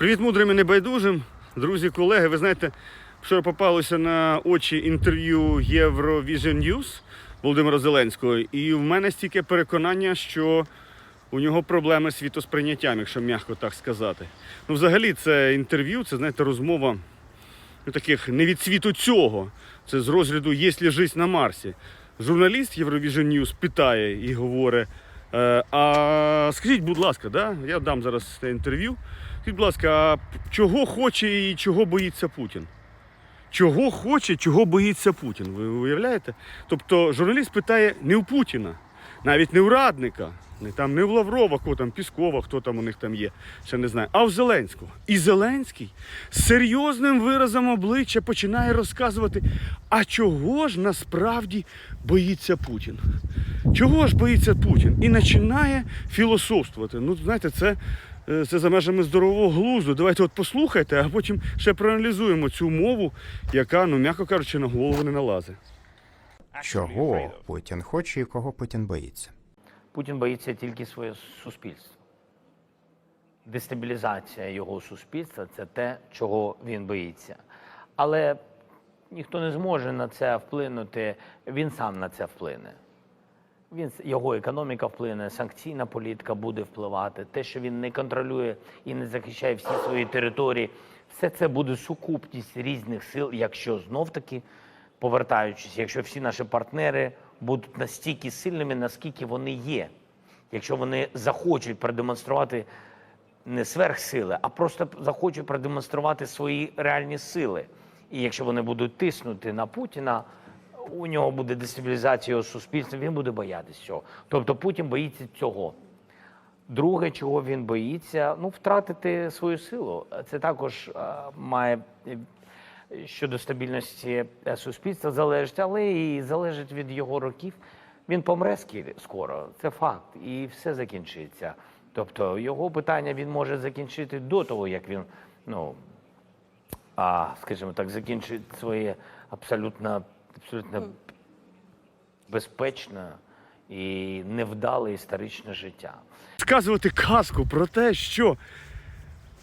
Привіт мудрим і небайдужим. Друзі, колеги, ви знаєте, вчора попалося на очі інтерв'ю Eurovision News Володимира Зеленського, і в мене стільки переконання, що у нього проблеми з світосприйняттям, якщо м'яко так сказати. Ну, взагалі, це інтерв'ю, це знаєте, розмова ну, таких не від світу цього. Це з розгляду «Є ли життя на Марсі. Журналіст Eurovision News питає і говорить. Е, а скажіть, будь ласка, да? я дам зараз це інтерв'ю. Скажіть, будь ласка, а чого хоче і чого боїться Путін? Чого хоче, чого боїться Путін? Ви уявляєте? Тобто журналіст питає не у Путіна, навіть не у Радника, не там не у Лаврова, кого там Піскова, хто там у них там є, ще не знаю, а у Зеленського. І Зеленський з серйозним виразом обличчя починає розказувати, а чого ж насправді боїться Путін? Чого ж боїться Путін? І починає філософствувати. Ну, знаєте, це, це за межами здорового глузду. Давайте от послухайте, а потім ще проаналізуємо цю мову, яка, ну, м'яко кажучи, на голову не налазить. Чого Путін хоче і кого Путін боїться? Путін боїться тільки своє суспільство. Дестабілізація його суспільства це те, чого він боїться. Але ніхто не зможе на це вплинути, він сам на це вплине. Він, його економіка вплине, санкційна політика буде впливати. Те, що він не контролює і не захищає всі свої території, все це буде сукупність різних сил, якщо знов-таки, повертаючись, якщо всі наші партнери будуть настільки сильними, наскільки вони є. Якщо вони захочуть продемонструвати не сверхсили, а просто захочуть продемонструвати свої реальні сили. І якщо вони будуть тиснути на Путіна, у нього буде дестабілізація суспільства, він буде боятися цього. Тобто Путін боїться цього. Друге, чого він боїться, ну, втратити свою силу. Це також е, має е, щодо стабільності е, суспільства залежить, але і залежить від його років. Він помре скоро, це факт, і все закінчиться. Тобто його питання він може закінчити до того, як він, ну, а, скажімо так, закінчить своє абсолютно, абсолютно безпечне і невдале історичне життя. Сказувати казку про те, що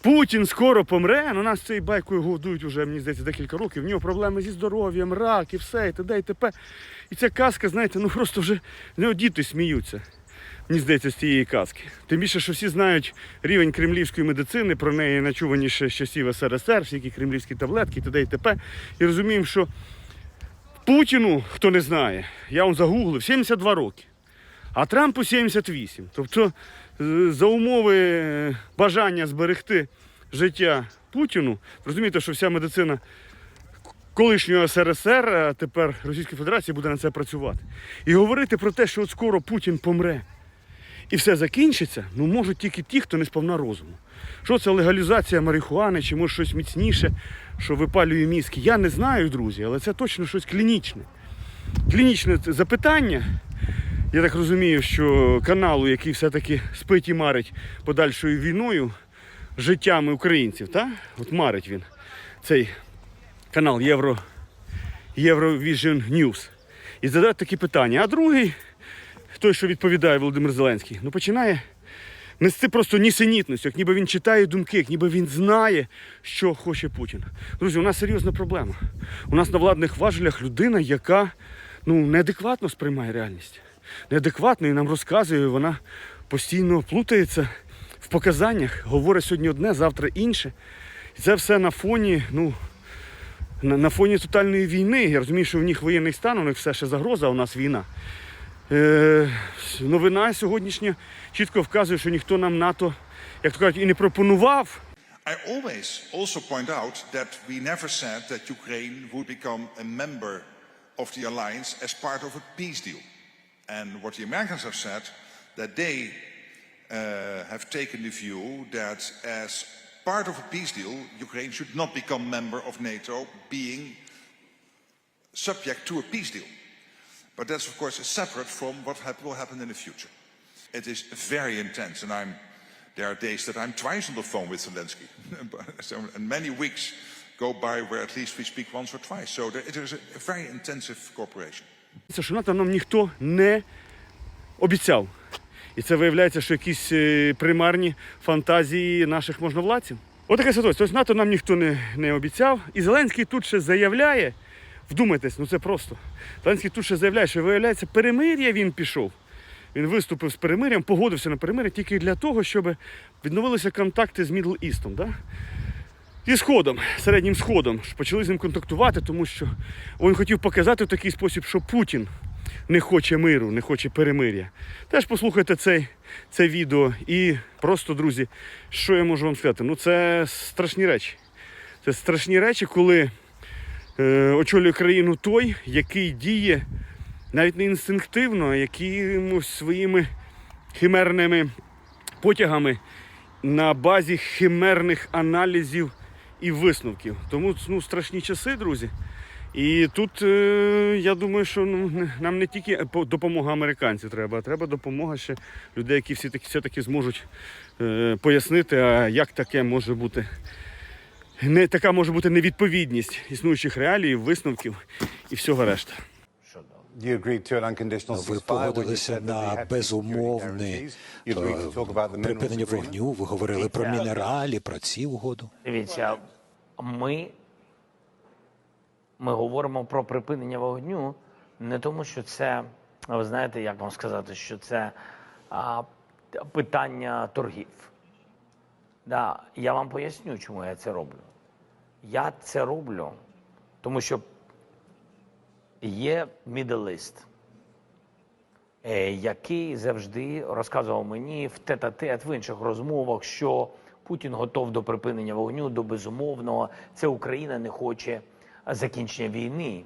Путін скоро помре, ну нас цією байкою годують вже, мені здається, декілька років. В нього проблеми зі здоров'ям, рак і все, і т.д. і т.п. І ця казка, знаєте, ну просто вже нього діти сміються. Мені здається, з цієї казки. Тим більше, що всі знають рівень кремлівської медицини, про неї начуваніше з часів СРСР, всякі кремлівські таблетки, і т.д. і т.п. І розуміємо, що Путіну, хто не знає, я вам загуглив, 72 роки, а Трампу 78. Тобто е, за умови е, бажання зберегти життя Путіну, розумієте, що вся медицина колишнього СРСР, а тепер Російської Федерації буде на це працювати. І говорити про те, що от скоро Путін помре і все закінчиться, ну можуть тільки ті, хто не сповна розуму. Що це легалізація марихуани, чи може щось міцніше, що випалює мізки? Я не знаю, друзі, але це точно щось клінічне. Клінічне запитання. Я так розумію, що каналу, який все-таки спить і марить подальшою війною, життями українців, так? От марить він. Цей канал Євро, Eurovision News. І задає такі питання. А другий, той, що відповідає Володимир Зеленський, ну починає нести просто нісенітність, як ніби він читає думки, як ніби він знає, що хоче Путін. Друзі, у нас серйозна проблема. У нас на владних важелях людина, яка ну, неадекватно сприймає реальність. Неадекватно і нам розказує, вона постійно плутається в показаннях, говорить сьогодні одне, завтра інше. І це все на фоні, ну, на, фоні тотальної війни. Я розумію, що в них воєнний стан, у них все ще загроза, а у нас війна. Е, новина сьогоднішня чітко вказує, що ніхто нам НАТО, як то кажуть, і не пропонував. I always also point out that we never said that Ukraine would become a member of the alliance as part of a peace deal. And what the Americans have said, that they uh, have taken the view that as part of a peace deal, Ukraine should not become member of NATO, being subject to a peace deal. But that's of course separate from what will happen in the future. It is very intense, and I'm there are days that I'm twice on the phone with Zelensky, so, and many weeks go by where at least we speak once or twice. So there, it is a, very intensive cooperation. Що НАТО нам ніхто не обіцяв. І це виявляється, що якісь е, примарні фантазії наших можновладців. Отака ситуація. Тобто НАТО нам ніхто не, не обіцяв. І Зеленський тут ще заявляє, вдумайтесь, ну це просто. Зеленський тут ще заявляє, що виявляється, перемир'я він пішов. Він виступив з перемир'ям, погодився на перемир'я тільки для того, щоб відновилися контакти з Мідл Істом. Да? І Сходом, середнім сходом, почали з ним контактувати, тому що він хотів показати в такий спосіб, що Путін не хоче миру, не хоче перемир'я. Теж послухайте цей, це відео. І просто, друзі, що я можу вам сказати? Ну це страшні речі. Це страшні речі, коли очолює країну той, який діє навіть не інстинктивно, а якимось своїми химерними потягами на базі химерних аналізів і висновків. Тому ну, страшні часи, друзі. І тут е, я думаю, що ну, нам не тільки допомога американців треба, а треба допомога ще людей, які всі таки, все-таки зможуть е, пояснити, а як таке може бути. Не, така може бути невідповідність існуючих реалій, висновків і всього решта. Ви погодилися на безумовне припинення вогню. Ви говорили про мінералі, про ці угоду. Дивіться, ми, ми говоримо про припинення вогню не тому, що це, ви знаєте, як вам сказати, що це а, питання торгів. Да, я вам поясню, чому я це роблю. Я це роблю, тому що є е, який завжди розказував мені в тет-а-тет, в інших розмовах, що Путін готов до припинення вогню, до безумовного. Це Україна не хоче закінчення війни.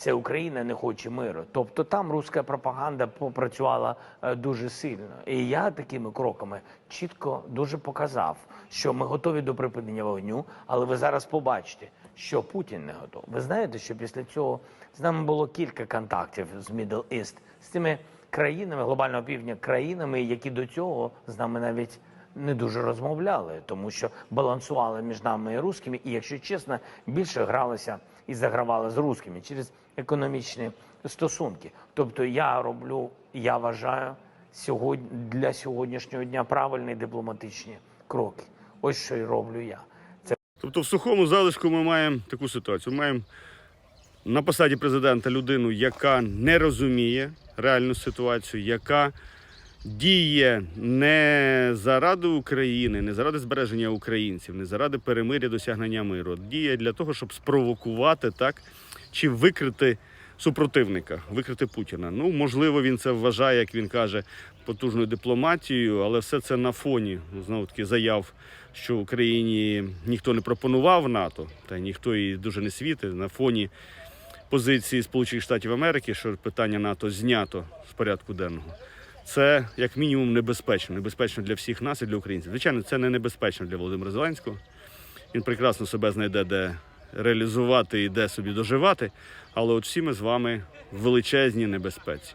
Це Україна не хоче миру. Тобто там руська пропаганда попрацювала е, дуже сильно. І я такими кроками чітко дуже показав, що ми готові до припинення вогню, але ви зараз побачите, що Путін не готов. Ви знаєте, що після цього з нами було кілька контактів з Middle East, з тими країнами глобального півдня, країнами, які до цього з нами навіть не дуже розмовляли, тому що балансували між нами і русскими, і, якщо чесно, більше гралися і загравали з русскими через економічні стосунки. Тобто я роблю, я вважаю сьогодні для сьогоднішнього дня правильні дипломатичні кроки. Ось що й роблю я. Це Тобто в сухому залишку ми маємо таку ситуацію. Ми маємо на посаді президента людину, яка не розуміє реальну ситуацію, яка діє не заради України, не заради збереження українців, не заради перемиря, досягнення миру. Діє для того, щоб спровокувати так чи викрити супротивника, викрити Путіна. Ну, можливо, він це вважає, як він каже, потужною дипломатією, але все це на фоні знову таки заяв, що Україні ніхто не пропонував НАТО, та ніхто її дуже не світить на фоні позиції Сполучених Штатів Америки, що питання НАТО знято з порядку денного. Це як мінімум небезпечно. Небезпечно для всіх нас і для українців. Звичайно, це не небезпечно для Володимира Зеленського. Він прекрасно себе знайде, де реалізувати і де собі доживати. Але от всі ми з вами в величезній небезпеці.